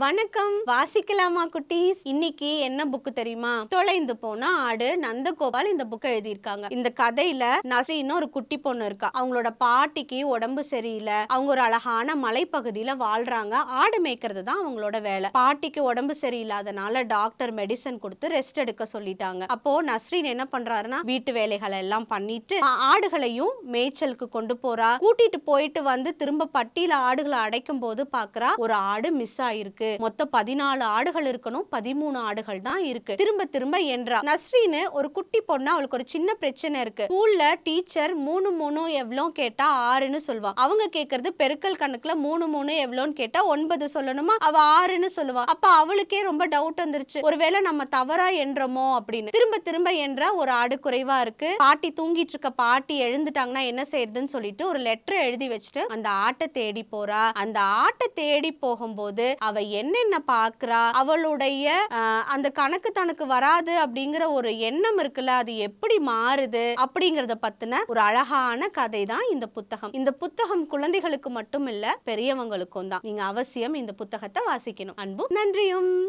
வணக்கம். வாசிக்கலாமா குட்டீஸ்? இன்னைக்கு என்ன புக்கு தெரியுமா? தொலைந்து போன ஆடு நந்தகோபால் இந்த புக் எழுதியிருக்காங்க. இந்த கதையில நசீன்னு ஒரு குட்டி பொண்ணு இருக்கா. அவங்களோட பாட்டிக்கு உடம்பு சரியில்லை. அவங்க ஒரு அழகான மலைப்பகுதியில வாழ்றாங்க. ஆடு மேய்க்கிறது தான் அவங்களோட வேலை. பாட்டிக்கு உடம்பு சரியில்லாதனால டாக்டர் மெடிசன் கொடுத்து ரெஸ்ட் எடுக்க சொல்லிட்டாங்க. அப்போ நஸ்ரீன் என்ன பண்றாருன்னா வீட்டு வேலைகளை எல்லாம் பண்ணிட்டு ஆடுகளையும் மேய்ச்சலுக்கு கொண்டு போறா. கூட்டிட்டு போயிட்டு வந்து திரும்ப பட்டியில ஆடுகளை அடைக்கும் போது பாக்குறா ஒரு ஆடு மிஸ் ஆயிருக்கு. மொத்தம் பதினாலு ஆடுகள் இருக்கணும். பதிமூணு ஆடுகள் தான் இருக்கு. திரும்ப திரும்ப என்றா. நஸ்ரீனு ஒரு குட்டி பொண்ணு அவளுக்கு ஒரு சின்ன பிரச்சனை இருக்கு. ஸ்கூல்ல டீச்சர் மூணு மூணு எவ்வளோ கேட்டா ஆறுன்னு சொல்லுவா. அவங்க கேக்குறது பெருக்கல் கணக்குல மூணு மூணு எவ்வளோன்னு கேட்டா ஒன்பது சொல்லணுமா? அவ ஆறுன்னு சொல்லுவா. அப்ப அவளுக்கே ரொம்ப டவுட் வந்துருச்சு. ஒருவேளை நம்ம தவறா என்றோமோ அப்படின்னு. திரும்ப திரும்ப என்றா ஒரு ஆடு குறைவா இருக்கு. பாட்டி தூங்கிட்டு இருக்க பாட்டி எழுந்துட்டாங்கன்னா என்ன செய்யறதுன்னு சொல்லிட்டு ஒரு லெட்டர் எழுதி வச்சுட்டு அந்த ஆட்டை தேடி போறா. அந்த ஆட்டை தேடி போகும்போது அவ என்னென்ன பார்க்குறா அவளுடைய அந்த கணக்கு தனக்கு வராது அப்படிங்கிற ஒரு எண்ணம் இருக்குல்ல அது எப்படி மாறுது அப்படிங்கிறத பத்தின ஒரு அழகான கதை தான் இந்த புத்தகம். இந்த புத்தகம் குழந்தைகளுக்கு மட்டும் இல்ல பெரியவங்களுக்கும் தான். நீங்க அவசியம் இந்த புத்தகத்தை வாசிக்கணும். அன்பும் நன்றியும்.